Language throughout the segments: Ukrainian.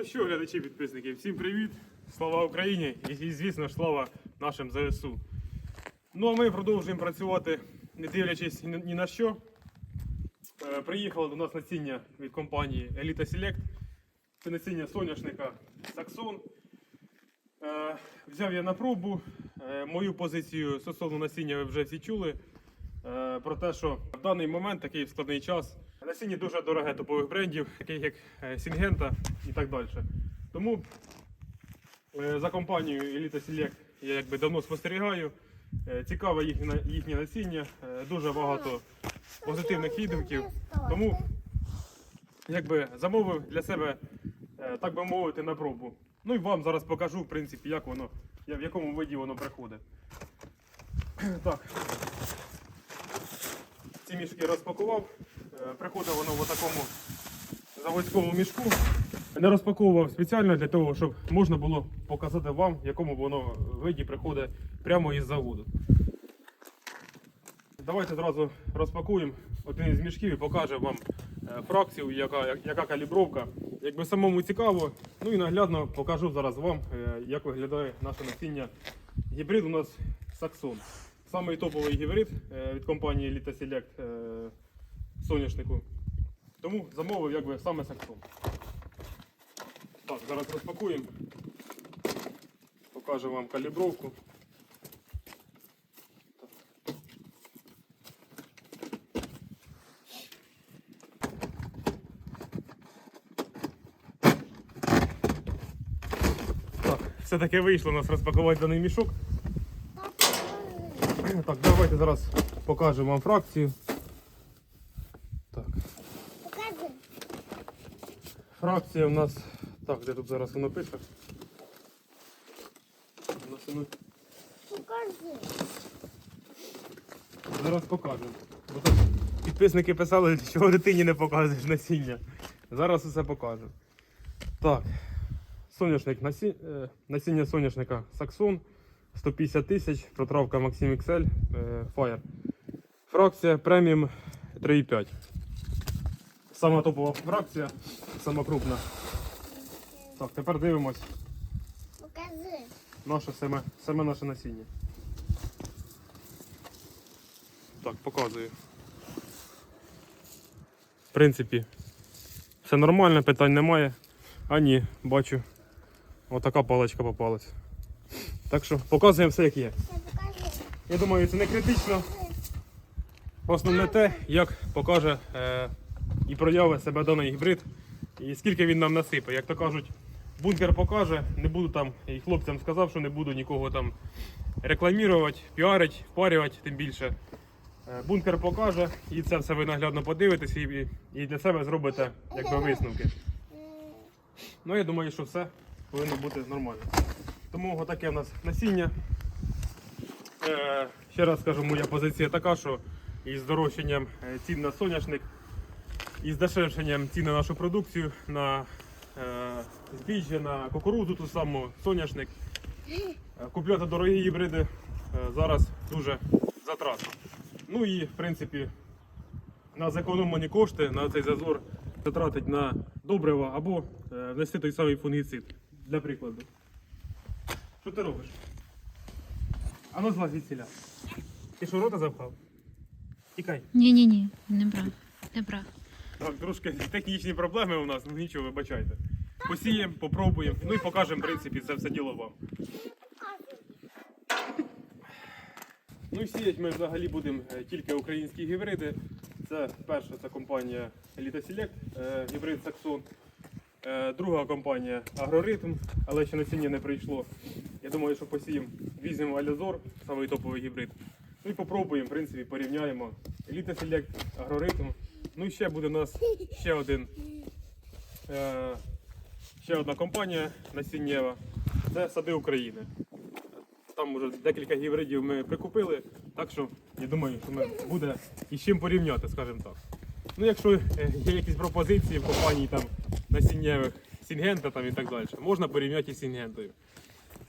Ну що, глядачі, підписники, всім привіт! Слава Україні і, звісно слава нашим ЗСУ. Ну а ми продовжуємо працювати, не дивлячись ні, на що. Е, приїхало до нас насіння від компанії Elita Select. Це насіння соняшника Saxon. Е, взяв я на пробу. Е, мою позицію стосовно насіння ви вже всі чули. Про те, що в даний момент такий складний час. Насіння дуже дороге топових брендів, таких як Сінгента і так далі. Тому е, за компанією Elita Select я якби давно спостерігаю. Е, Цікаве їхнє, їхнє насіння, е, дуже багато позитивних відгуків. Тому якби замовив для себе, так би мовити, на пробу. Ну і вам зараз покажу, в принципі, як воно, в якому виді воно приходить. Так. Ці мішки розпакував. Е, Приходить воно в такому заводському мішку. Не розпаковував спеціально для того, щоб можна було показати вам, в якому воно виді приходить прямо із заводу. Давайте зразу розпакуємо один із мішків і покажемо вам е, фракцію, яка, яка калібровка. Якби самому цікаво, ну і наглядно покажу зараз вам, е, як виглядає наше насіння. Гібрид у нас Saxon. Самий топовий гібрид від компанії Elita Select соняшнику. Тому замовив якби саме Saxon. Так, зараз розпакуємо. Покажу вам калібровку. Все-таки вийшло у нас розпакувати даний мішок. Так, давайте зараз покажемо вам фракцію. Так, Покажи. Фракція у нас. Так, де тут зараз воно пише? У нас Покажи. Зараз покажемо. Бо там підписники писали, чого дитині не показуєш насіння. Зараз усе покажу. Так. Соняшник, насі... е, насіння соняшника Saxon 150 тисяч, протравка Maxim XL е, Fire. Фракція преміум 3,5. Сама топова фракція, сама крупна. Так, тепер дивимось Покажи. наше саме, саме наше насіння. Так, показую. В принципі, все нормально, питань немає. А ні, бачу. Отака паличка попалась. Так що показуємо все як є. Я думаю, це не критично. Основне те, як покаже е, і прояви себе даний гібрид, і скільки він нам насипе. Як то кажуть, бункер покаже, не буду там, і хлопцям сказав, що не буду нікого там рекламувати, піарити, впарювати, тим більше. Е, бункер покаже, і це все ви наглядно подивитесь і, і для себе зробите якби, висновки. Ну, я думаю, що все повинно бути нормально. Тому отаке у нас насіння. Е, ще раз скажу, моя позиція така, що із здорожчанням е, цін на соняшник, і здешевшенням цін на нашу продукцію, на е, збіжжя, на кукурудзу, ту саму соняшник. Е, купляти дорогі гібриди е, зараз дуже затратно. Ну і в принципі на зекономлені кошти на цей зазор затратить на добрива або е, внести той самий фунгіцид, для прикладу. Що ти робиш? А ну злазь звідсіля. Ти що рота запхав? Тікай. Ні, ні, ні, не брав. Не брав. Так, трошки технічні проблеми у нас, ну нічого, вибачайте. Посіємо, попробуємо, ну і покажемо, в принципі, це все діло вам. Ну і сіять ми взагалі будемо е, тільки українські гібриди. Це перша це компанія Select, е, гібрид Saxon. Е, Друга компанія Агроритм, але ще насіння не прийшло. Я думаю, що посіємо, візьмемо Алізор, самий топовий гібрид. Ну і попробуємо, в принципі, порівняємо Select, Агроритм. Ну і ще буде у нас ще один. Е, ще одна компанія насіннєва. Це Сади України. Там вже декілька гібридів ми прикупили, так що я думаю, що ми буде із чим порівняти, скажімо так. Ну, якщо е, є якісь пропозиції в компанії там насіннєвих Сінгента там і так далі, можна порівняти із Сінгентою.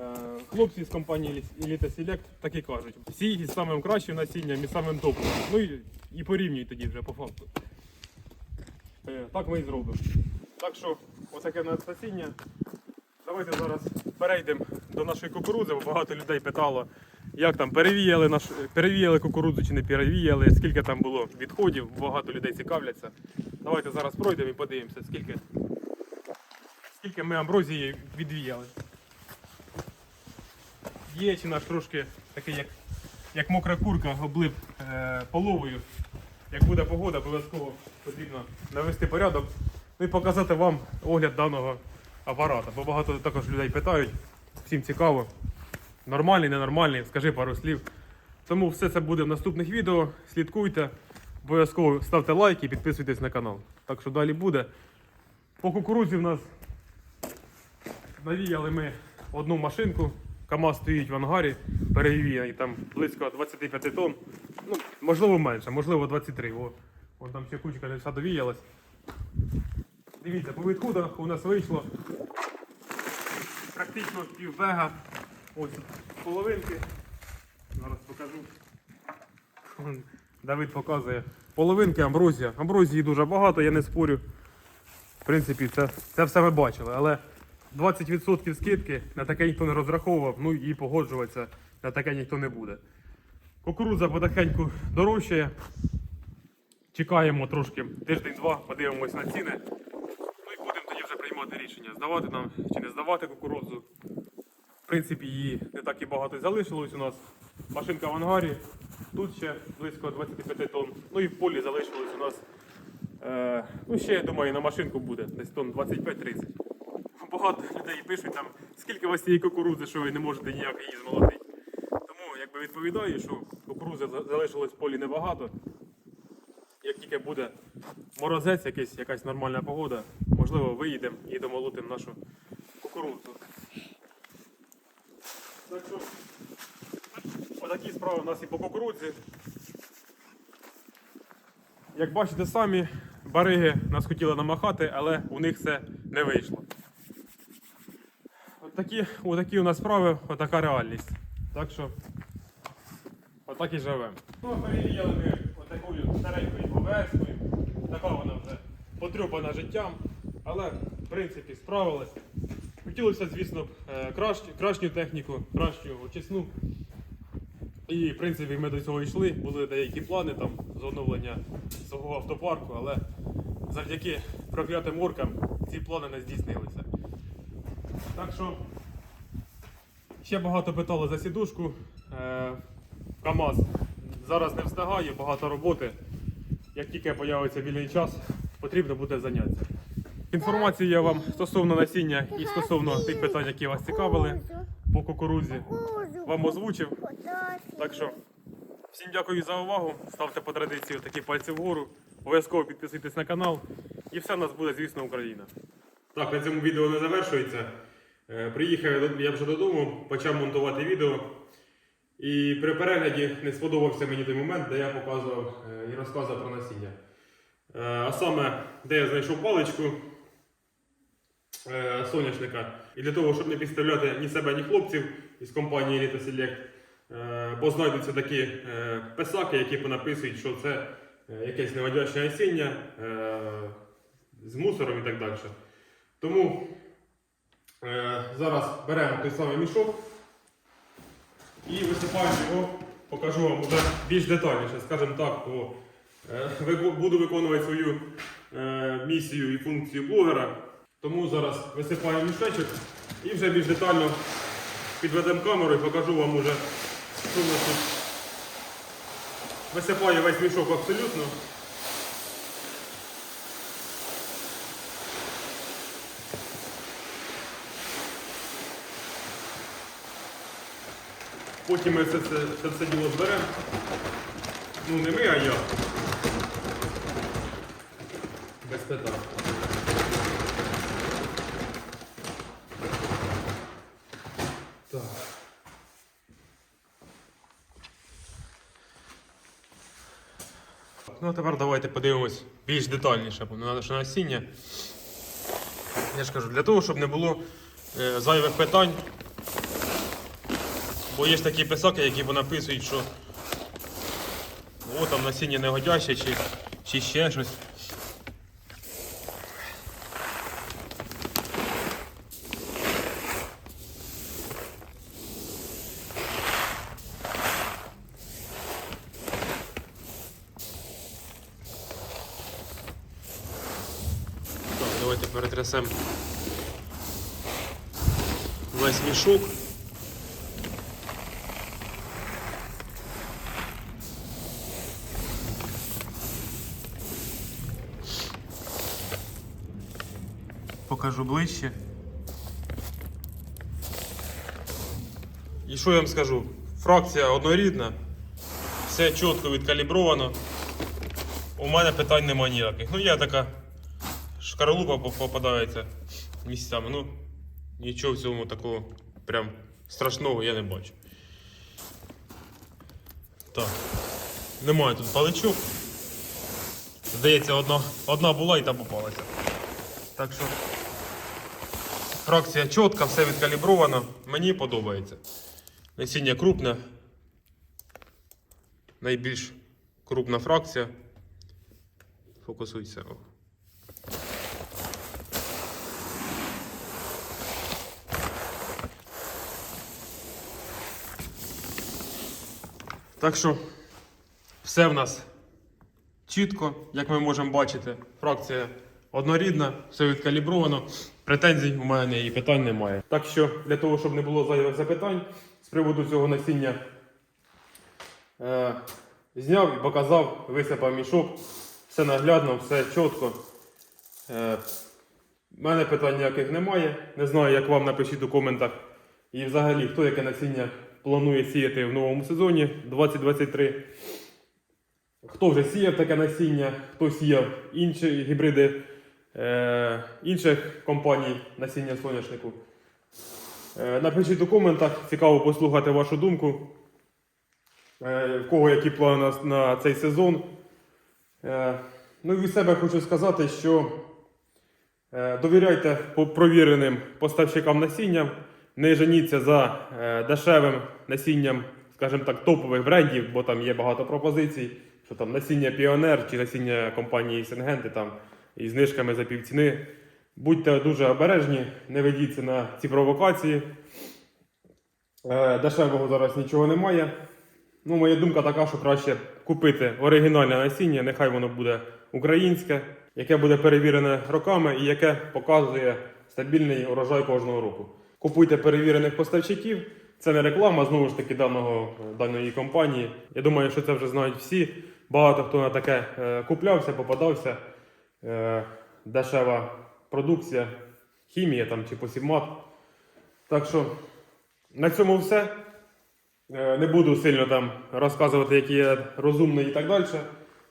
Е, Хлопці з компанії Elita Select так і кажуть, всі із самим кращим насінням і самим топовим. Ну і, і порівнюй тоді вже по факту. Е, Так ми і зробимо. Так що, отаке на насіння. Давайте зараз перейдемо до нашої кукурудзи, бо багато людей питало, як там перевіяли, наш, перевіяли кукурудзу чи не перевіяли, скільки там було відходів, багато людей цікавляться. Давайте зараз пройдемо і подивимося, скільки, скільки ми амброзії відвіяли. Є чи наш трошки такий, як, як мокра курка, облип е, половою. Як буде погода, обов'язково потрібно навести порядок ну і показати вам огляд даного апарата. Бо багато також людей питають, всім цікаво. Нормальний, ненормальний, скажи пару слів. Тому все це буде в наступних відео. Слідкуйте, обов'язково ставте лайки і підписуйтесь на канал. Так що далі буде. По кукурудзі в нас навіяли ми одну машинку. КАМАЗ стоїть в ангарі, перевіяний там близько 25 тонн. Ну, можливо менше, можливо 23. О, вон там ще кучка не довіялась. Дивіться, по відходах у нас вийшло практично півбега. Ось половинки. Зараз покажу. Давид показує. Половинки амброзія. Амброзії дуже багато, я не спорю. В принципі, це, це все ми бачили, але 20% скидки на таке ніхто не розраховував, ну і погоджуватися на таке ніхто не буде. Кукурудза потихеньку дорожчає. Чекаємо трошки тиждень-два, подивимось на ціни. Ну і будемо тоді вже приймати рішення, здавати нам чи не здавати кукурудзу. В принципі, її не так і багато залишилось у нас. Машинка в ангарі. Тут ще близько 25 тонн. Ну і в полі залишилось у нас. Е, ну ще, я думаю, на машинку буде десь тонн 25-30. Багато людей пишуть там, скільки у вас цієї кукурудзи, що ви не можете ніяк її змолотити. Тому якби відповідаю, що кукурудзи залишилось в полі небагато. Як тільки буде морозець, якийсь, якась нормальна погода, можливо, виїдемо і домолотимо нашу кукурудзу. Так що, отакі справи у нас і по кукурудзі. Як бачите самі, бариги нас хотіли намахати, але у них це не вийшло. Отакі, отакі у нас справи, отака реальність. Так що, отак і живемо. Ну, перевіяли ми отакою старенькою ОВС-кою. Така вона вже потрюпана життям, але в принципі справилась. Хотілося, звісно, е, кращу, кращу техніку, кращу очисну. І, в принципі, ми до цього йшли. Були деякі плани там з оновлення свого автопарку, але завдяки проклятим оркам ці плани не здійснилися. Так що ще багато питали за сідушку. Е, КАМАЗ зараз не встигає, багато роботи. Як тільки з'явиться вільний час, потрібно буде заняття. Інформацію я вам стосовно насіння і стосовно тих питань, які вас цікавили по кукурудзі, вам озвучив. Так що, всім дякую за увагу. Ставте по традиції такі пальці вгору. Обов'язково підписуйтесь на канал. І все в нас буде, звісно, Україна. Так, на цьому відео не завершується. Е, Приїхав я вже додому, почав монтувати відео. І при перегляді не сподобався мені той момент, де я показував е, і розказував про насіння. Е, А саме, де я знайшов паличку соняшника. І для того, щоб не підставляти ні себе, ні хлопців із компанії Elite Select, бо знайдуться такі писаки, які понаписують, що це якесь неводяще насіння з мусором і так далі. Тому зараз беремо той самий мішок і висипаємо його, покажу вам уже більш детальніше, скажімо так, бо е, буду виконувати свою е, місію і функцію блогера. Тому зараз висипаємо мішечок і вже більш детально підведемо камеру і покажу вам уже, що в нас тут. Висипаю весь мішок абсолютно. Потім ми це, це, це все діло зберемо. Ну не ми, а я. Без питань. Ну а тепер давайте подивимось більш детальніше на наше насіння. Я ж кажу, для того, щоб не було е, зайвих питань. Бо є ж такі писаки, які написують, що о, там насіння негодяще чи, чи ще щось. Давайте перетрясемо весь мішок. Покажу ближче. І що я вам скажу? Фракція однорідна, все чітко відкалібровано. У мене питань немає ніяких. Ну є така шкаралупа попадається місцями. Ну, нічого в цьому такого прям страшного я не бачу. Так. Немає тут паличок. Здається, одна, одна була і та попалася. Так що фракція чітка, все відкалібровано. Мені подобається. Насіння крупне. Найбільш крупна фракція. Фокусуйся. Так що все в нас чітко, як ми можемо бачити. Фракція однорідна, все відкалібровано. Претензій у мене і питань немає. Так що для того, щоб не було зайвих запитань з приводу цього насіння, е, зняв і показав, висипав мішок. Все наглядно, все чітко. Е, У мене питань ніяких немає. Не знаю, як вам напишіть у коментах. І взагалі, хто яке насіння планує сіяти в новому сезоні 2023. Хто вже сіяв таке насіння, хто сіяв інші гібриди е, інших компаній насіння соняшнику. Е, напишіть у коментах, цікаво послухати вашу думку. Е, в кого які плани на, на цей сезон. Ну і від себе хочу сказати, що довіряйте провіреним поставщикам насіння, не женіться за дешевим насінням, скажімо так, топових брендів, бо там є багато пропозицій, що там насіння Піонер чи насіння компанії Сингенти там із знижками за півціни. Будьте дуже обережні, не ведіться на ці провокації. Е, Дешевого зараз нічого немає. Ну, моя думка така, що краще купити оригінальне насіння, нехай воно буде українське, яке буде перевірене роками і яке показує стабільний урожай кожного року. Купуйте перевірених поставщиків. Це не реклама знову ж таки даного, даної компанії. Я думаю, що це вже знають всі. Багато хто на таке е, куплявся, попадався. Е, дешева продукція, хімія там чи посівмат. Так що на цьому все. Е, Не буду сильно там розказувати, який я розумний і так далі.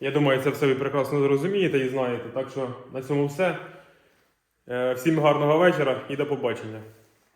Я думаю, це все ви прекрасно зрозумієте і знаєте. Так що на цьому все. Е, Всім гарного вечора і до побачення.